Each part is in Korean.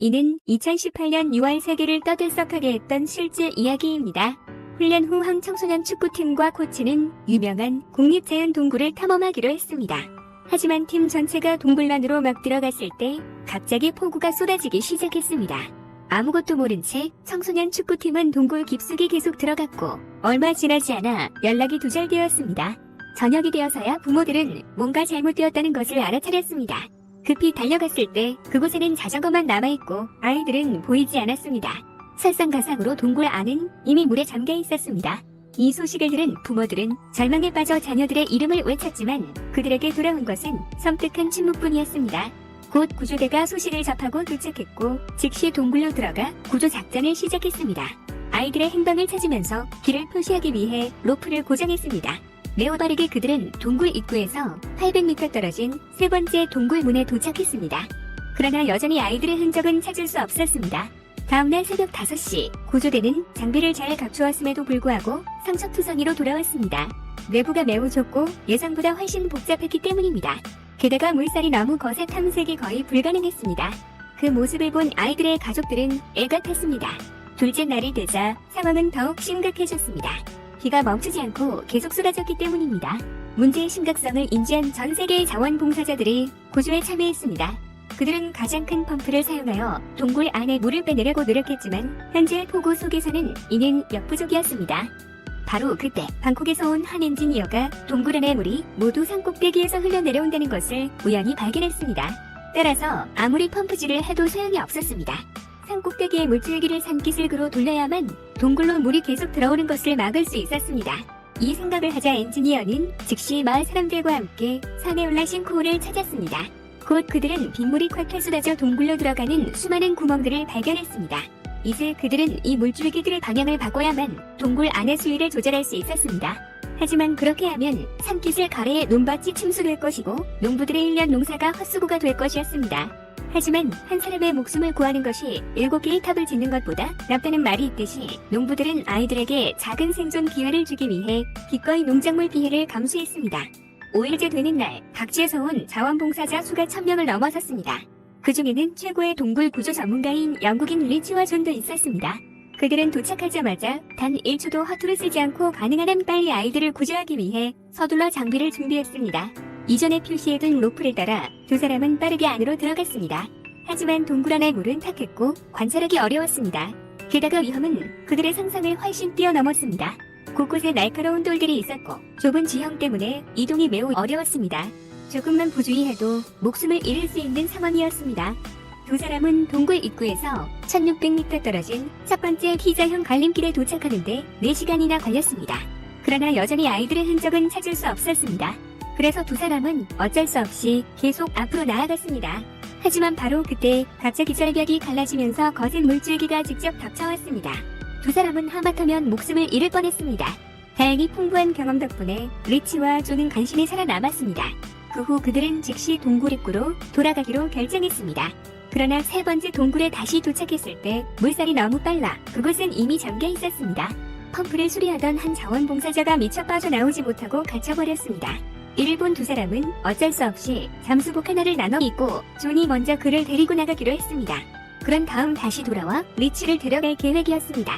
이는 2018년 6월 세계를 떠들썩하게 했던 실제 이야기입니다. 훈련 후 황청소년 축구팀과 코치는 유명한 국립자연 동굴을 탐험하기로 했습니다. 하지만 팀 전체가 동굴란으로 막 들어갔을 때 갑자기 폭우가 쏟아지기 시작했습니다. 아무것도 모른 채 청소년 축구팀은 동굴 깊숙이 계속 들어갔고 얼마 지나지 않아 연락이 두절되었습니다. 저녁이 되어서야 부모들은 뭔가 잘못되었다는 것을 알아차렸습니다. 급히 달려갔을 때 그곳에는 자전거만 남아있고 아이들은 보이지 않았습니다. 설상가상으로 동굴 안은 이미 물에 잠겨 있었습니다. 이 소식을 들은 부모들은 절망에 빠져 자녀들의 이름을 외쳤지만 그들에게 돌아온 것은 섬뜩한 침묵뿐이었습니다. 곧 구조대가 소식을 접하고 도착했고 즉시 동굴로 들어가 구조 작전을 시작했습니다. 아이들의 행방을 찾으면서 길을 표시하기 위해 로프를 고정했습니다. 빠르게 그들은 동굴 입구에서 800m 떨어진 세 번째 동굴 문에 도착했습니다. 그러나 여전히 아이들의 흔적은 찾을 수 없었습니다. 다음날 새벽 5시 구조대는 장비를 잘 갖추었음에도 불구하고 상처투성이로 돌아왔습니다. 내부가 매우 좁고 예상보다 훨씬 복잡했기 때문입니다. 게다가 물살이 너무 거세 탐색이 거의 불가능했습니다. 그 모습을 본 아이들의 가족들은 애가 탔습니다. 둘째 날이 되자 상황은 더욱 심각해졌습니다. 비가 멈추지 않고 계속 쏟아졌기 때문입니다. 문제의 심각성을 인지한 전 세계의 자원봉사자들이 구조에 참여했습니다. 그들은 가장 큰 펌프를 사용하여 동굴 안에 물을 빼내려고 노력했지만 현재 폭우 속에서는 이는 역부족이었습니다. 바로 그때 방콕에서 온 한 엔지니어가 동굴 안의 물이 모두 산 꼭대기에서 흘러내려온다는 것을 우연히 발견했습니다. 따라서 아무리 펌프질을 해도 소용이 없었습니다. 산 꼭대기의 물줄기를 산기슭으로 돌려야만 동굴로 물이 계속 들어오는 것을 막을 수 있었습니다. 이 생각을 하자 엔지니어는 즉시 마을 사람들과 함께 산에 올라 싱크홀을 찾았습니다. 곧 그들은 빗물이 콸콸 쏟아져 동굴로 들어가는 수많은 구멍들을 발견했습니다. 이제 그들은 이 물줄기들의 방향을 바꿔야만 동굴 안의 수위를 조절할 수 있었습니다. 하지만 그렇게 하면 산기슭 가래에 논밭이 침수될 것이고 농부들의 1년 농사가 헛수고가 될 것이었습니다. 하지만 한 사람의 목숨을 구하는 것이 일곱 개의 탑을 짓는 것보다 낫다는 말이 있듯이 농부들은 아이들에게 작은 생존 기회를 주기 위해 기꺼이 농작물 피해를 감수했습니다. 5일째 되는 날 각지에서 온 자원봉사자 수가 1000명을 넘어섰습니다. 그 중에는 최고의 동굴 구조 전문가인 영국인 리치와 존도 있었습니다. 그들은 도착하자마자 단 1초도 허투루 쓰지 않고 가능한 한 빨리 아이들을 구조하기 위해 서둘러 장비를 준비했습니다. 이전에 표시해둔 로프를 따라 두 사람은 빠르게 안으로 들어갔습니다. 하지만 동굴 안의 물은 탁했고 관찰하기 어려웠습니다. 게다가 위험은 그들의 상상을 훨씬 뛰어넘었습니다. 곳곳에 날카로운 돌들이 있었고 좁은 지형 때문에 이동이 매우 어려웠습니다. 조금만 부주의해도 목숨을 잃을 수 있는 상황이었습니다. 두 사람은 동굴 입구에서 1600m 떨어진 첫 번째 피자형 갈림길에 도착하는데 4시간이나 걸렸습니다. 그러나 여전히 아이들의 흔적은 찾을 수 없었습니다. 그래서 두 사람은 어쩔 수 없이 계속 앞으로 나아갔습니다. 하지만 바로 그때 갑자기 절벽이 갈라지면서 거센 물줄기가 직접 덮쳐왔습니다. 두 사람은 하마터면 목숨을 잃을 뻔했습니다. 다행히 풍부한 경험 덕분에 리치와 조는 간신히 살아남았습니다. 그 후 그들은 즉시 동굴 입구로 돌아가기로 결정했습니다. 그러나 세 번째 동굴에 다시 도착했을 때 물살이 너무 빨라 그곳은 이미 잠겨 있었습니다. 펌프를 수리하던 한 자원봉사자가 미처 빠져나오지 못하고 갇혀버렸습니다. 이를 본두 사람은 어쩔 수 없이 잠수복 하나를 나눠 입고 존이 먼저 그를 데리고 나가기로 했습니다. 그런 다음 다시 돌아와 리치를 데려갈 계획이었습니다.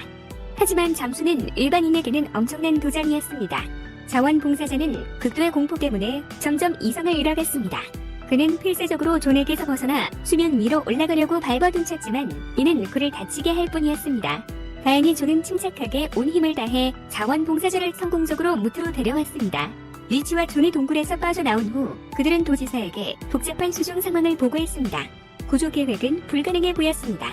하지만 잠수는 일반인에게는 엄청난 도전이었습니다. 자원봉사자는 극도의 공포 때문에 점점 이성을 잃어갔습니다. 그는 필사적으로 존에게서 벗어나 수면 위로 올라가려고 발버둥쳤지만 이는 그를 다치게 할 뿐이었습니다. 다행히 존은 침착하게 온 힘을 다해 자원봉사자를 성공적으로 무트로 데려왔습니다. 리치와 존이 동굴에서 빠져나온 후 그들은 도지사에게 복잡한 수중 상황을 보고했습니다. 구조 계획은 불가능해 보였습니다.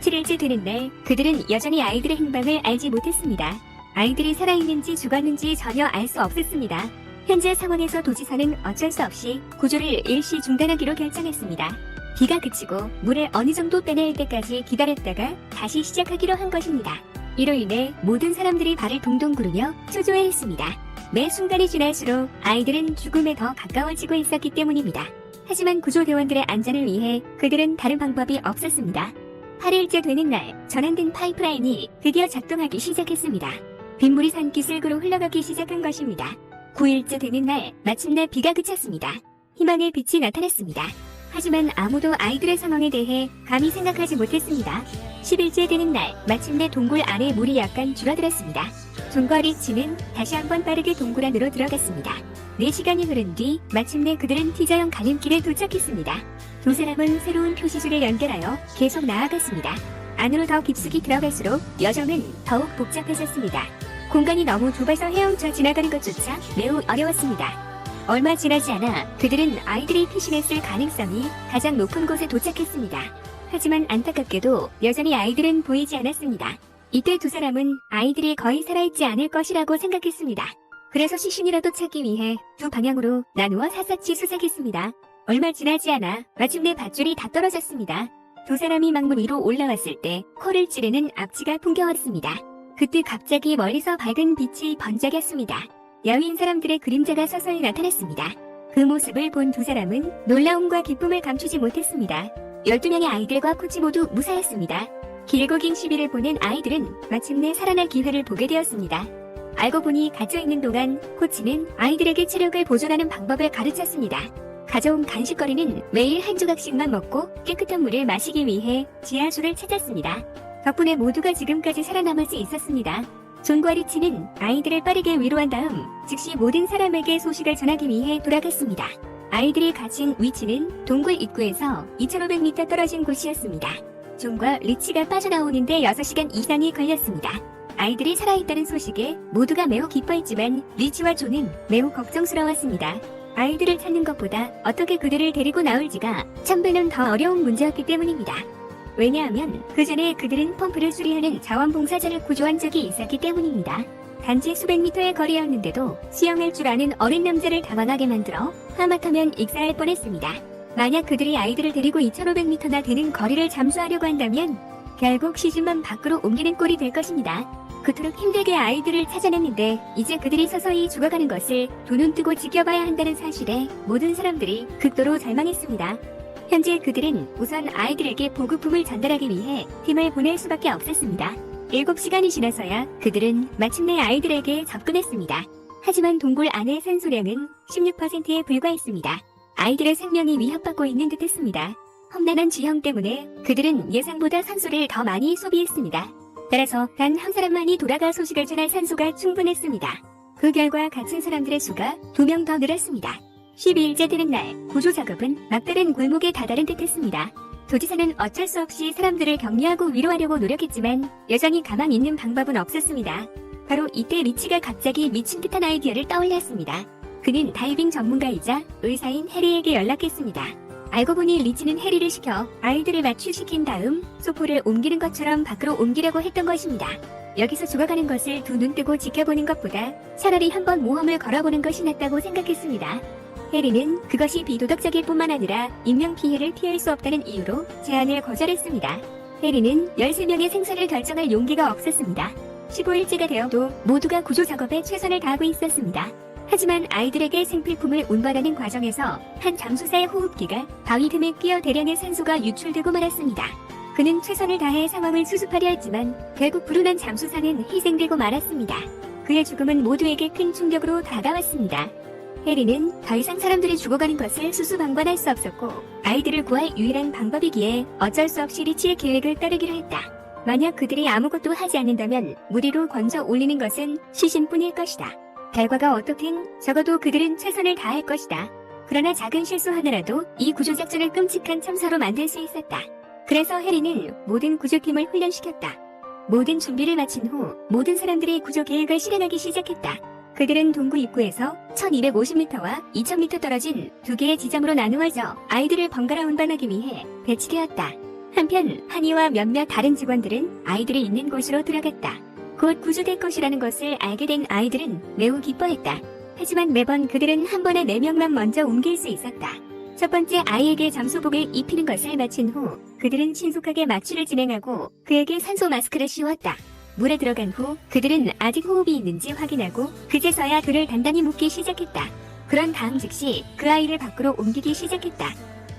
7일째 되는 날 그들은 여전히 아이들의 행방을 알지 못했습니다. 아이들이 살아있는지 죽었는지 전혀 알 수 없었습니다. 현재 상황에서 도지사는 어쩔 수 없이 구조를 일시 중단하기로 결정했습니다. 비가 그치고 물을 어느 정도 빼낼 때까지 기다렸다가 다시 시작하기로 한 것입니다. 이로 인해 모든 사람들이 발을 동동 구르며 초조해 했습니다. 매 순간이 지날수록 아이들은 죽음에 더 가까워지고 있었기 때문입니다. 하지만 구조대원들의 안전을 위해 그들은 다른 방법이 없었습니다. 8일째 되는 날 전환된 파이프라인이 드디어 작동하기 시작했습니다. 빗물이 산기슭으로 흘러가기 시작한 것입니다. 9일째 되는 날 마침내 비가 그쳤습니다. 희망의 빛이 나타났습니다. 하지만 아무도 아이들의 상황에 대해 감히 생각하지 못했습니다. 10일째 되는 날, 마침내 동굴 안에 물이 약간 줄어들었습니다. 존과 리치는 다시 한번 빠르게 동굴 안으로 들어갔습니다. 4시간이 흐른 뒤 마침내 그들은 티자형 가림길에 도착했습니다. 두 사람은 새로운 표시줄을 연결하여 계속 나아갔습니다. 안으로 더 깊숙이 들어갈수록 여정은 더욱 복잡해졌습니다. 공간이 너무 좁아서 헤엄쳐 지나가는 것조차 매우 어려웠습니다. 얼마 지나지 않아 그들은 아이들이 피신했을 가능성이 가장 높은 곳에 도착했습니다. 하지만 안타깝게도 여전히 아이들은 보이지 않았습니다. 이때 두 사람은 아이들이 거의 살아있지 않을 것이라고 생각했습니다. 그래서 시신이라도 찾기 위해 두 방향으로 나누어 샅샅이 수색했습니다. 얼마 지나지 않아 마침내 밧줄이 다 떨어졌습니다. 두 사람이 망물 위로 올라왔을 때 코를 찌르는 악취가 풍겨왔습니다. 그때 갑자기 멀리서 밝은 빛이 번쩍였습니다. 야윈 사람들의 그림자가 서서히 나타났습니다. 그 모습을 본 두 사람은 놀라움과 기쁨을 감추지 못했습니다. 12명의 아이들과 코치 모두 무사했습니다. 길고 긴 시비를 보낸 아이들은 마침내 살아날 기회를 보게 되었습니다. 알고 보니 갇혀 있는 동안 코치는 아이들에게 체력을 보존하는 방법을 가르쳤습니다. 가져온 간식거리는 매일 한 조각씩만 먹고 깨끗한 물을 마시기 위해 지하수를 찾았습니다. 덕분에 모두가 지금까지 살아남을 수 있었습니다. 존과 리치는 아이들을 빠르게 위로한 다음 즉시 모든 사람에게 소식을 전하기 위해 돌아갔습니다. 아이들이 갇힌 위치는 동굴 입구에서 2500m 떨어진 곳이었습니다. 존과 리치가 빠져나오는데 6시간 이상이 걸렸습니다. 아이들이 살아있다는 소식에 모두가 매우 기뻐했지만 리치와 존은 매우 걱정스러웠습니다. 아이들을 찾는 것보다 어떻게 그들을 데리고 나올지가 천배는 더 어려운 문제였기 때문입니다. 왜냐하면 그 전에 그들은 펌프를 수리하는 자원봉사자를 구조한 적이 있었기 때문입니다. 단지 수백 미터의 거리였는데도 수영할 줄 아는 어린 남자를 당황하게 만들어 하마터면 익사할 뻔했습니다. 만약 그들이 아이들을 데리고 2500m나 되는 거리를 잠수하려고 한다면 결국 시즌만 밖으로 옮기는 꼴이 될 것입니다. 그토록 힘들게 아이들을 찾아냈는데 이제 그들이 서서히 죽어가는 것을 두 눈 뜨고 지켜봐야 한다는 사실에 모든 사람들이 극도로 절망했습니다. 현재 그들은 우선 아이들에게 보급품을 전달하기 위해 팀을 보낼 수밖에 없었습니다. 7시간이 지나서야 그들은 마침내 아이들에게 접근했습니다. 하지만 동굴 안의 산소량은 16%에 불과했습니다. 아이들의 생명이 위협받고 있는 듯했습니다. 험난한 지형 때문에 그들은 예상보다 산소를 더 많이 소비했습니다. 따라서 단 한 사람만이 돌아가 소식을 전할 산소가 충분했습니다. 그 결과 갇힌 사람들의 수가 두 명 더 늘었습니다. 12일째 되는 날 구조 작업은 막다른 골목에 다다른 듯했습니다. 도지사는 어쩔 수 없이 사람들을 격려하고 위로하려고 노력했지만 여전히 가망 있는 방법은 없었습니다. 바로 이때 리치가 갑자기 미친 듯한 아이디어를 떠올렸습니다. 그는 다이빙 전문가이자 의사인 해리에게 연락했습니다. 알고 보니 리치는 해리를 시켜 아이들을 마취시킨 다음 소포를 옮기는 것처럼 밖으로 옮기려고 했던 것입니다. 여기서 죽어가는 것을 두 눈 뜨고 지켜보는 것보다 차라리 한번 모험을 걸어보는 것이 낫다고 생각했습니다. 해리는 그것이 비도덕적일 뿐만 아니라 인명피해를 피할 수 없다는 이유로 제안을 거절했습니다. 해리는 13명의 생사를 결정할 용기가 없었습니다. 15일째가 되어도 모두가 구조 작업에 최선을 다하고 있었습니다. 하지만 아이들에게 생필품을 운반하는 과정에서 한 잠수사의 호흡기가 바위 틈에 끼어 대량의 산소가 유출되고 말았습니다. 그는 최선을 다해 상황을 수습하려 했지만 결국 불운한 잠수사는 희생되고 말았습니다. 그의 죽음은 모두에게 큰 충격으로 다가왔습니다. 해리는 더 이상 사람들이 죽어가는 것을 수수방관할 수 없었고 아이들을 구할 유일한 방법이기에 어쩔 수 없이 리치의 계획을 따르기로 했다. 만약 그들이 아무것도 하지 않는다면 무리로 건져 올리는 것은 시신뿐일 것이다. 결과가 어떻든 적어도 그들은 최선을 다할 것이다. 그러나 작은 실수 하나라도 이 구조 작전을 끔찍한 참사로 만들 수 있었다. 그래서 해리는 모든 구조팀을 훈련시켰다. 모든 준비를 마친 후 모든 사람들이 구조 계획을 실행하기 시작했다. 그들은 동굴 입구에서 1250m와 2000m 떨어진 두 개의 지점으로 나누어져 아이들을 번갈아 운반하기 위해 배치되었다. 한편 한이와 몇몇 다른 직원들은 아이들이 있는 곳으로 들어갔다. 곧 구조될 것이라는 것을 알게 된 아이들은 매우 기뻐했다. 하지만 매번 그들은 한 번에 4명만 먼저 옮길 수 있었다. 첫 번째 아이에게 잠수복을 입히는 것을 마친 후 그들은 신속하게 마취를 진행하고 그에게 산소 마스크를 씌웠다. 물에 들어간 후 그들은 아직 호흡이 있는지 확인하고 그제서야 그를 단단히 묶기 시작했다. 그런 다음 즉시 그 아이를 밖으로 옮기기 시작했다.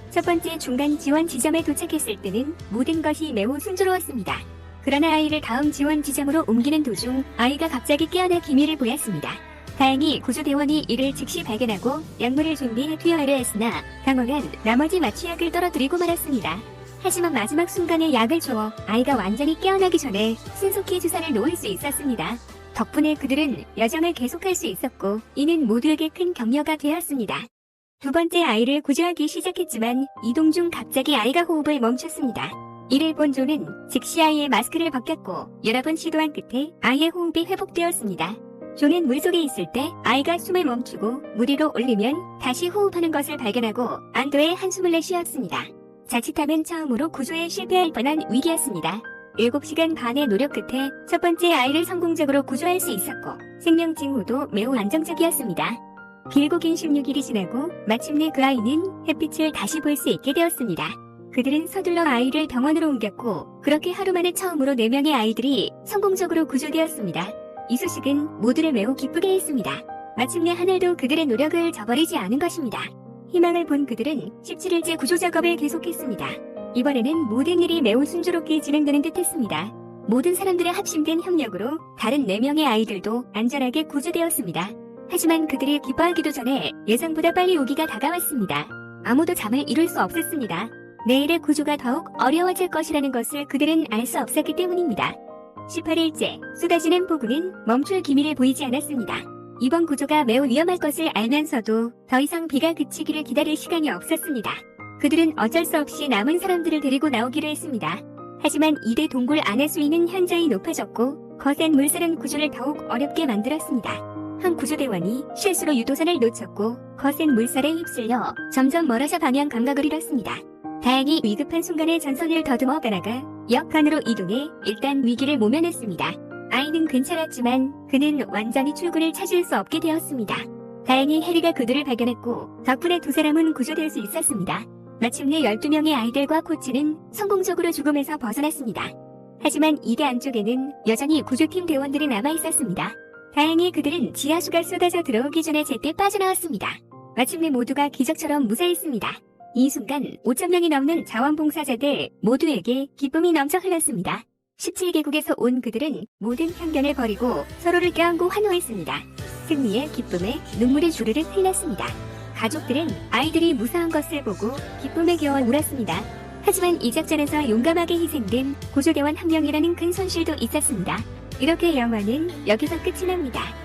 첫 번째 중간 지원 지점에 도착했을 때는 모든 것이 매우 순조로웠습니다. 그러나 아이를 다음 지원 지점으로 옮기는 도중 아이가 갑자기 깨어나 기미를 보였습니다. 다행히 구조대원이 이를 즉시 발견하고 약물을 준비해 투여하려 했으나 당황한 나머지 마취약을 떨어뜨리고 말았습니다. 하지만 마지막 순간에 약을 주어 아이가 완전히 깨어나기 전에 신속히 주사를 놓을 수 있었습니다. 덕분에 그들은 여정을 계속할 수 있었고 이는 모두에게 큰 격려가 되었습니다. 두 번째 아이를 구조하기 시작했지만 이동 중 갑자기 아이가 호흡을 멈췄습니다. 이를 본 조는 즉시 아이의 마스크를 벗겼고 여러 번 시도한 끝에 아이의 호흡이 회복되었습니다. 조는 물속에 있을 때 아이가 숨을 멈추고 물 위로 올리면 다시 호흡하는 것을 발견하고 안도의 한숨을 내쉬었습니다. 자칫하면 처음으로 구조에 실패할 뻔한 위기였습니다. 7시간 반의 노력 끝에 첫 번째 아이를 성공적으로 구조할 수 있었고 생명 징후도 매우 안정적이었습니다. 길고 긴 16일이 지나고 마침내 그 아이는 햇빛을 다시 볼 수 있게 되었습니다. 그들은 서둘러 아이를 병원으로 옮겼고 그렇게 하루 만에 처음으로 4명의 아이들이 성공적으로 구조되었습니다. 이 소식은 모두를 매우 기쁘게 했습니다. 마침내 하늘도 그들의 노력을 저버리지 않은 것입니다. 희망을 본 그들은 17일째 구조 작업을 계속했습니다. 이번에는 모든 일이 매우 순조롭게 진행되는 듯 했습니다. 모든 사람들의 합심된 협력으로 다른 4명의 아이들도 안전하게 구조되었습니다. 하지만 그들이 기뻐하기도 전에 예상보다 빨리 오기가 다가왔습니다. 아무도 잠을 이룰 수 없었습니다. 내일의 구조가 더욱 어려워질 것이라는 것을 그들은 알 수 없었기 때문입니다. 18일째, 쏟아지는 폭우는 멈출 기미를 보이지 않았습니다. 이번 구조가 매우 위험할 것을 알면서도 더 이상 비가 그치기를 기다릴 시간이 없었습니다. 그들은 어쩔 수 없이 남은 사람들을 데리고 나오기로 했습니다. 하지만 이대 동굴 안의 수위는 현저히 높아졌고 거센 물살은 구조를 더욱 어렵게 만들었습니다. 한 구조대원이 실수로 유도선을 놓쳤고 거센 물살에 휩쓸려 점점 멀어져 방향 감각을 잃었습니다. 다행히 위급한 순간에 전선을 더듬어 가다가 역간으로 이동해 일단 위기를 모면했습니다. 아이는 괜찮았지만 그는 완전히 출구를 찾을 수 없게 되었습니다. 다행히 해리가 그들을 발견했고 덕분에 두 사람은 구조될 수 있었습니다. 마침내 12명의 아이들과 코치는 성공적으로 죽음에서 벗어났습니다. 하지만 이대 안쪽에는 여전히 구조팀 대원들이 남아 있었습니다. 다행히 그들은 지하수가 쏟아져 들어오기 전에 제때 빠져나왔습니다. 마침내 모두가 기적처럼 무사했습니다. 이 순간 5천 명이 넘는 자원봉사자들 모두에게 기쁨이 넘쳐 흘렀습니다. 17개국에서 온 그들은 모든 편견을 버리고 서로를 껴안고 환호했습니다. 승리의 기쁨에 눈물이 주르륵 흘렀습니다. 가족들은 아이들이 무사한 것을 보고 기쁨에 겨워 울었습니다. 하지만 이 작전에서 용감하게 희생된 구조대원 한 명이라는 큰 손실도 있었습니다. 이렇게 영화는 여기서 끝이 납니다.